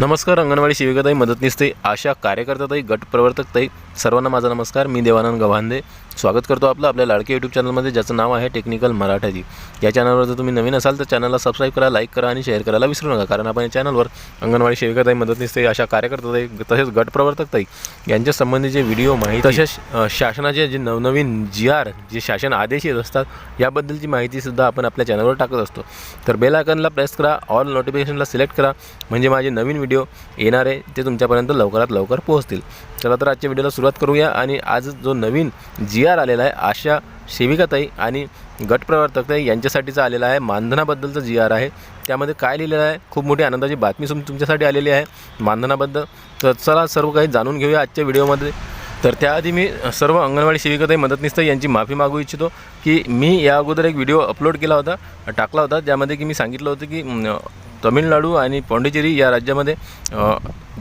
नमस्कार अंगणवाडी सेविकाताई मदतनीसताई आशा कार्यकर्ताताई गट प्रवर्तकताई सर्वांना माझा नमस्कार मी देवानंद गव्हांदे. स्वागत करतो आपलं आपल्या लाडके यूट्यूब चॅनलमध्ये ज्याचं नाव आहे टेक्निकल मराठाजी या चॅनलवर जर तुम्ही नवीन असाल तर चॅनलला सबस्क्राईब करा लाईक करा आणि शेअर करायला विसरू नका कारण आपण या चॅनलवर अंगणवाडी सेविकाताई मदतनीसताई अशा कार्यकर्ताताई तसेच गट प्रवर्तकताई यांच्या संबंधीचे व्हिडिओ माहिती तसेच शासनाचे जे नवनवीन जी आर जे शासन आदेश येत असतात याबद्दलची माहितीसुद्धा आपण आपल्या चॅनलवर टाकत असतो. तर बेल आयकनला प्रेस करा ऑल नोटिफिकेशनला सिलेक्ट करा म्हणजे माझे नवीन व्हिडिओ येणार आहे ते तुमच्यापर्यंत लवकरात लवकर पोहोचतील. चला तर आजच्या व्हिडिओला सुरुवात करूया आणि आज जो नवीन जी आर आलेला आहे आशा सेविकाताई आणि गटप्रवर्तकताई यांच्यासाठीचा आलेला आहे मानधनाबद्दलचा जी आर आहे. त्यामध्ये काय लिहिलेलं आहे? खूप मोठी आनंदाची बातमी सुम तुमच्यासाठी आलेली आहे. मानधनाबद्दल तर चला सर्व काही जाणून घेऊया आजच्या व्हिडिओमध्ये. तर त्याआधी मी सर्व अंगणवाडी सेविकाताई मदतनीस यांची माफी मागू इच्छितो की मी या अगोदर एक व्हिडिओ अपलोड केला होता टाकला होता ज्यामध्ये की मी सांगितलं होतं की तमिळनाडू आणि पाँडिचेरी या राज्यामध्ये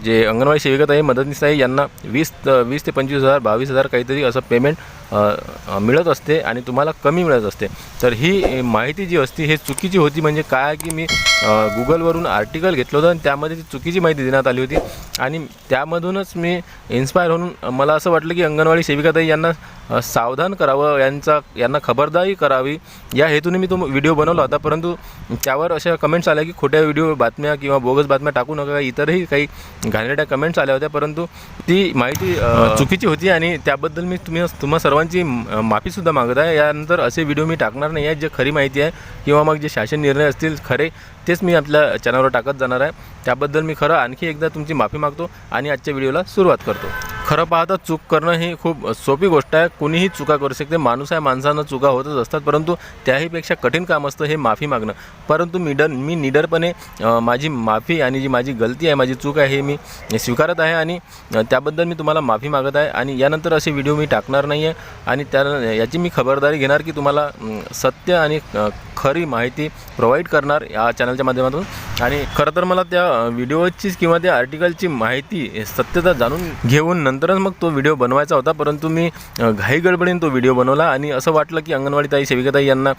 जे अंगणवाडी सेविकाताई मदतनीस आहे यांना वीस वीस ते पंचवीस हजार बावीस हजार काहीतरी असं पेमेंट मिळत असते आणि तुम्हाला कमी मिळत असते. तर ही माहिती जी असते हे चुकीची होती म्हणजे काय की मी गुगलवरून आर्टिकल घेतलं होतं आणि त्यामध्ये ती चुकीची माहिती देण्यात आली होती. आणि त्यामधूनच मी इन्स्पायर होऊन मला असं वाटलं की अंगणवाडी सेविकाताई यांना सावधान करावं यांचा यांना खबरदारी करावी. या हेतूने मी तो व्हिडिओ बनवला होता. परंतु त्यावर अशा कमेंट्स आल्या की खोट्या व्हिडिओ बातम्या किंवा बोगस बातम्या टाकू नका इतरही काही घाणेरड्या कमेंट्स आल्या होत्या परंतु ती माहिती चुकीची होती आणि त्याबद्दल मी तुम्ही तुम्हा सर्वांची माफीसुद्धा मागत आहे. यानंतर असे व्हिडिओ मी टाकणार नाही आहे जे खरी माहिती आहे किंवा मग जे शासन निर्णय असतील खरे तेच मी आपल्या चॅनलवर टाकत जाणार आहे. त्याबद्दल मी खरं आणखी एकदा तुमची माफी मागतो आणि आजच्या व्हिडिओला सुरुवात करतो. खरं पाहता चूक करणं ही खूप सोपी गोष्ट आहे. कुणीही चुका करू शकते. माणूस आहे माणसानं चुका होतच असतात परंतु त्याहीपेक्षा कठीण काम असतं हे माफी मागणं. परंतु मी मी निडरपणे माझी माफी आणि जी माझी गलती आहे माझी चूक आहे हे मी स्वीकारत आहे आणि त्याबद्दल मी तुम्हाला माफी मागत आहे आणि यानंतर असे व्हिडिओ मी टाकणार नाही आहे आणि त्या याची मी खबरदारी घेणार की तुम्हाला सत्य आणि खरी माहिती प्रोव्हाइड करणार या चॅनलच्या माध्यमातून. आणि खरं तर मला त्या व्हिडिओचीच किंवा त्या आर्टिकलची माहिती सत्यता जाणून घेऊन नंतर नंतरच मग तो व्हिडिओ बनवायचा होता परंतु मी घाईगडबडीने घाई गडबडीने तो व्हिडिओ बनवला आणि असं वाटलं की अंगणवाडी ताई सेविकाताई यांना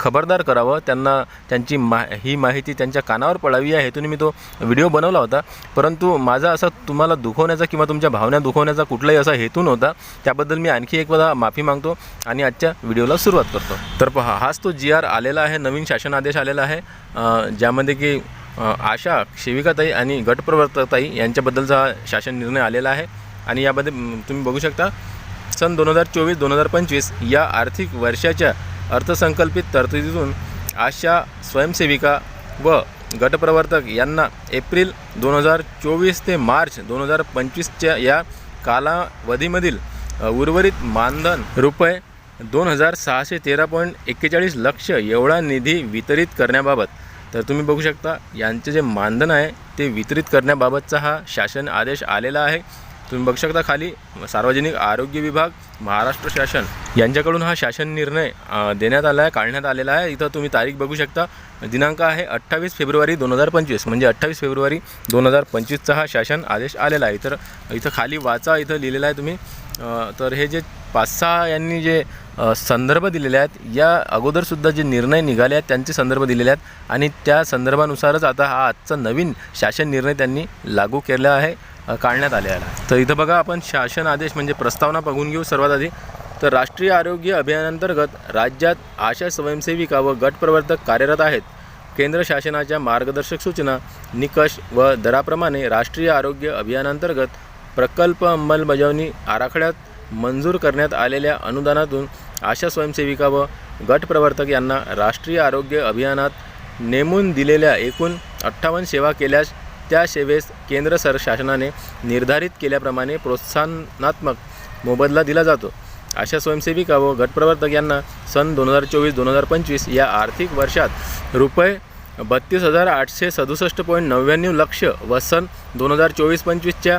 खबरदार करावं त्यांना त्यांची मा ही माहिती त्यांच्या कानावर पडावी या हेतूने मी तो व्हिडिओ बनवला होता. परंतु माझा असा तुम्हाला दुखवण्याचा किंवा तुमच्या भावना दुखवण्याचा कुठलाही असा हेतू नव्हता त्याबद्दल मी आणखी एक वेळा माफी मागतो आणि आजच्या व्हिडिओला सुरुवात करतो. तर पहा हाच तो जी आर आलेला आहे नवीन शासन आदेश आलेला आहे ज्यामध्ये की आशा सेविकाताई आणि गटप्रवर्तकताई यांच्याबद्दलचा शासन निर्णय आलेला आहे. आणि यामध्ये तुम्ही बघू शकता सन दोन हजार चोवीस दोन हजार पंचवीस या आर्थिक वर्षाच्या अर्थसंकल्पित तरतुदीतून आशा स्वयंसेविका व गटप्रवर्तक यांना एप्रिल दोन हजार चोवीस ते मार्च दोन हजार पंचवीसच्या या कालावधीमधील उर्वरित मानधन रुपये दोन हजार सहाशे तेरा पॉईंट एक्केचाळीस लक्ष एवढा निधी वितरित करण्याबाबत. तर तुम्ही बघू शकता यांचे जे मानधन आहे ते वितरित करण्याबाबतचा हा शासन आदेश आलेला आहे. तुम्ही बघू शकता खाली सार्वजनिक आरोग्य विभाग महाराष्ट्र शासन. यांच्याकडून हा शासन निर्णय देण्यात आला आहे काढण्यात आलेला आहे. इथं तुम्ही तारीख बघू शकता. दिनांक आहे अठ्ठावीस फेब्रुवारी दोन हजार पंचवीस. म्हणजे अठ्ठावीस फेब्रुवारी दोन हजार पंचवीसचा हा शासन आदेश आलेला आहे. तर इथं खाली वाचा इथं लिहिलेला आहे तुम्ही. तर हे जे पाच सहा यांनी जे संदर्भ दिलेले आहेत या अगोदरसुद्धा जे निर्णय निघाले आहेत त्यांचे संदर्भ दिलेले आहेत आणि त्या संदर्भानुसारच आता हा आजचा नवीन शासन निर्णय त्यांनी लागू केला आहे काढण्यात आलेला आहे. तर इथं बघा आपण शासन आदेश म्हणजे प्रस्तावना बघून घेऊ सर्वात आधी. तर राष्ट्रीय आरोग्य अभियानांतर्गत राज्यात आशा स्वयंसेविका व गटप्रवर्तक कार्यरत आहेत. केंद्र शासनाच्या मार्गदर्शक सूचना निकष व दराप्रमाणे राष्ट्रीय आरोग्य अभियानांतर्गत प्रकल्प अंमलबजावणी आराखड्यात मंजूर करण्यात आलेल्या अनुदानातून आशा स्वयंसेविका व गटप्रवर्तक यांना राष्ट्रीय आरोग्य अभियानात नेमून दिलेल्या एकूण अठ्ठावन्न सेवा केल्यास त्या सेवेस केंद्र सर शासनाने निर्धारित केल्याप्रमाणे प्रोत्साहनात्मक मोबदला दिला जातो. अशा स्वयंसेविका व गटप्रवर्तक यांना सन दोन हजार चोवीस दोन हजार पंचवीस या आर्थिक वर्षात रुपये बत्तीस हजार आठशे सदुसष्ट पॉईंट नव्याण्णव लक्ष व सन दोन हजार चोवीस पंचवीसच्या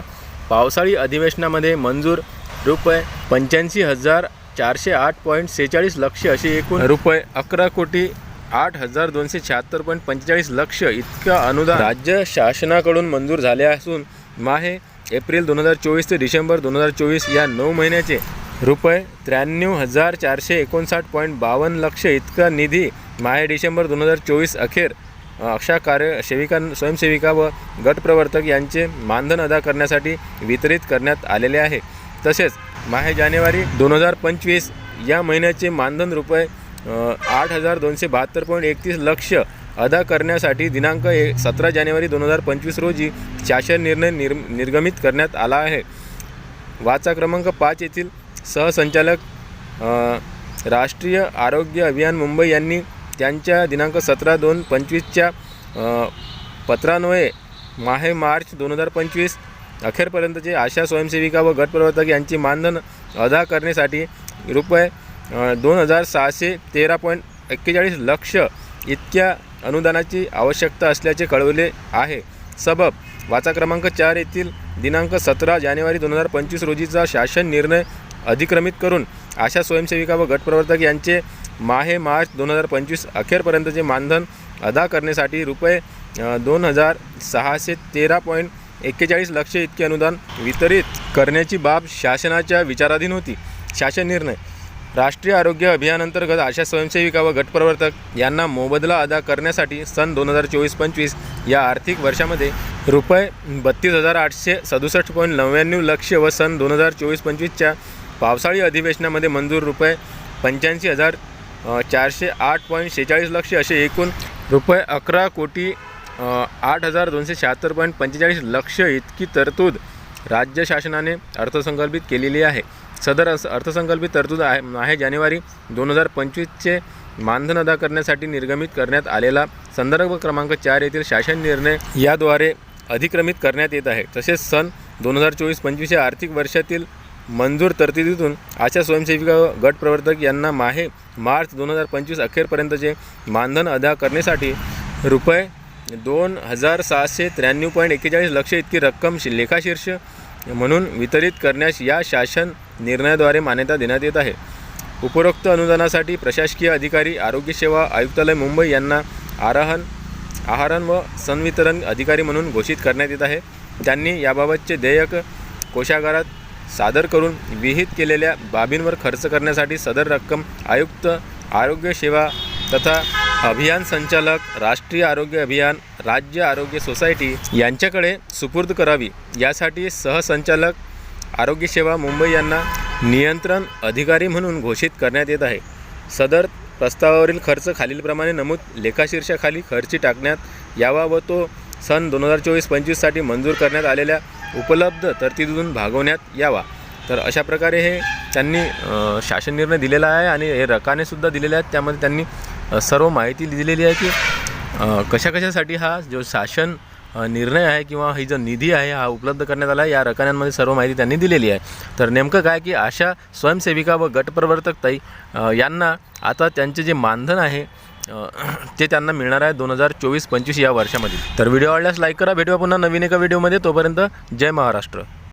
पावसाळी अधिवेशनामध्ये मंजूर रुपये पंच्याऐंशी हजार चारशे आठ पॉईंट सेहेचाळीस लक्ष अशी एकूण रुपये अकरा कोटी आठ हजार दोनशे शहात्तर पॉईंट पंचेचाळीस लक्ष इतकं अनुदान राज्य शासनाकडून मंजूर झाले असून माहे एप्रिल दोन हजार चोवीस ते डिसेंबर दोन हजार चोवीस या नऊ महिन्याचे रुपये त्र्याण्णव हजार चारशे एकोणसाठ पॉईंट बावन्न लक्ष इतका निधी माहे डिसेंबर दोन हजार चोवीस अखेर अशा कार्य सेविका स्वयंसेविका व गटप्रवर्तक यांचे मानधन अदा करण्यासाठी वितरित करण्यात आलेले आहे. तसेच माहे जानेवारी दोन हजार पंचवीस या महिन्याचे मानधन रुपये आठ हजार दोनशे बहात्तर पॉईंट एकतीस लक्ष अदा करण्यासाठी दिनांक ए सतरा जानेवारी दोन हजार पंचवीस रोजी शासन निर्णय निर् निर्गमित करण्यात आला आहे. वाचा क्रमांक पाच येथील सहसंचालक राष्ट्रीय आरोग्य अभियान मुंबई यांनी त्यांच्या दिनांक सतरा दोन पंचवीसच्या पत्रान्वये माहे मार्च दोन हजार पंचवीस अखेरपर्यंतचे आशा स्वयंसेविका व गटप्रवर्तक यांची मानधन अदा करण्यासाठी रुपये दोन हजार सहाशे तेरा पॉईंट एक्केचाळीस लक्ष इतक्या अनुदानाची आवश्यकता असल्याचे कळवले आहे. सबब वाचा क्रमांक चार येथील दिनांक सतरा जानेवारी दोन हजार पंचवीस रोजीचा शासन निर्णय अधिक्रमित करून आशा स्वयंसेविका व गटप्रवर्तक यांचे माहे मार्च दोन हजार पंचवीस अखेरपर्यंतचे मानधन अदा करण्यासाठी रुपये दोन हजार सहाशे तेरा पॉईंट एक्केचाळीस लक्ष इतके अनुदान वितरित करण्याची बाब शासनाच्या विचाराधीन होती. शासन निर्णय. राष्ट्रीय आरोग्य अभियानांतर्गत आशा स्वयंसेविका व गटप्रवर्तक यांना मोबदला अदा करण्यासाठी सन दोन हजार चोवीस पंचवीस या आर्थिक वर्षामध्ये रुपये बत्तीस हजार आठशे सदुसष्ट पॉईंट नव्याण्णव लक्ष व सन दोन हजार चोवीस पंचवीसच्या पावसाळी अधिवेशनामध्ये मंजूर रुपये पंच्याऐंशी हजार चारशे आठ पॉईंट शेहेचाळीस लक्ष असे एकूण रुपये अकरा कोटी आठ हजार दोनशे शहात्तर पॉईंट पंचेचाळीस लक्ष इतकी तरतूद राज्य शासनाने अर्थसंकल्पित केलेली आहे. सदर अस- अर्थसंकल्पित तरतूद आहे आहे जानेवारी दोन हजार पंचवीसचे मानधन अदा करण्यासाठी निर्गमित करण्यात आलेला संदर्भ क्रमांक चार येथील शासन निर्णय याद्वारे अधिक्रमित करण्यात येत आहे. तसेच सन दोन हजार चोवीस पंचवीस या आर्थिक वर्षातील मंजूर तरतुदीतून आशा स्वयंसेविका व गट प्रवर्तक यांना माहे मार्च दोन हजार पंचवीस अखेरपर्यंतचे मानधन अदा करण्यासाठी रुपये दोन हजार सहाशे त्र्याण्णव पॉईंट एक्केचाळीस लक्ष इतकी रक्कम लेखाशीर्ष म्हणून वितरित करण्यास या शासन निर्णयाद्वारे मान्यता देण्यात येत आहे. उपरोक्त अनुदानासाठी प्रशासकीय अधिकारी आरोग्य सेवा आयुक्तालय मुंबई यांना आराहन आहारण व संवितरण अधिकारी म्हणून घोषित करण्यात येत आहे. त्यांनी याबाबतचे देयक कोशागारात सादर करून विहित केलेल्या बाबींवर खर्च करण्यासाठी सदर रक्कम आयुक्त आरोग्य सेवा तथा अभियान संचालक राष्ट्रीय आरोग्य अभियान राज्य आरोग्य सोसायटी यांच्याकडे सुपूर्द करावी. यासाठी सहसंचालक आरोग्य सेवा मुंबई यांना नियंत्रण अधिकारी म्हणून घोषित करण्यात येत आहे. सदर प्रस्तावावरील खर्च खालीलप्रमाणे नमूद लेखाशीर्षाखाली खर्ची टाकण्यात यावा व तो सन दोन हजार चोवीस पंचवीससाठी मंजूर करण्यात आलेल्या उपलब्ध तरतुदीतून भागवण्यात यावा. तर अशा प्रकारे हे त्यांनी शासन निर्णय दिलेला आहे आणि हे रकानेसुद्धा दिलेले आहेत. त्यामध्ये त्यांनी सर्व माहिती दिलेली आहे की कशाकशासाठी कशा कशासाठी हा जो शासन निर्णय आहे किंवा ही जो निधी आहे हा उपलब्ध करण्यात आला आहे या रकान्यांमध्ये सर्व माहिती त्यांनी दिलेली आहे. तर नेमकं काय की अशा स्वयंसेविका व गटप्रवर्तक ताई यांना आता त्यांचे जे मानधन आहे ते त्यांना मिळणार आहे दोन हजार चोवीस पंचवीस या वर्षामध्ये. तर व्हिडिओ आवडल्यास लाईक करा. भेटूया पुन्हा नवीन एका व्हिडिओमध्ये तोपर्यंत जय महाराष्ट्र.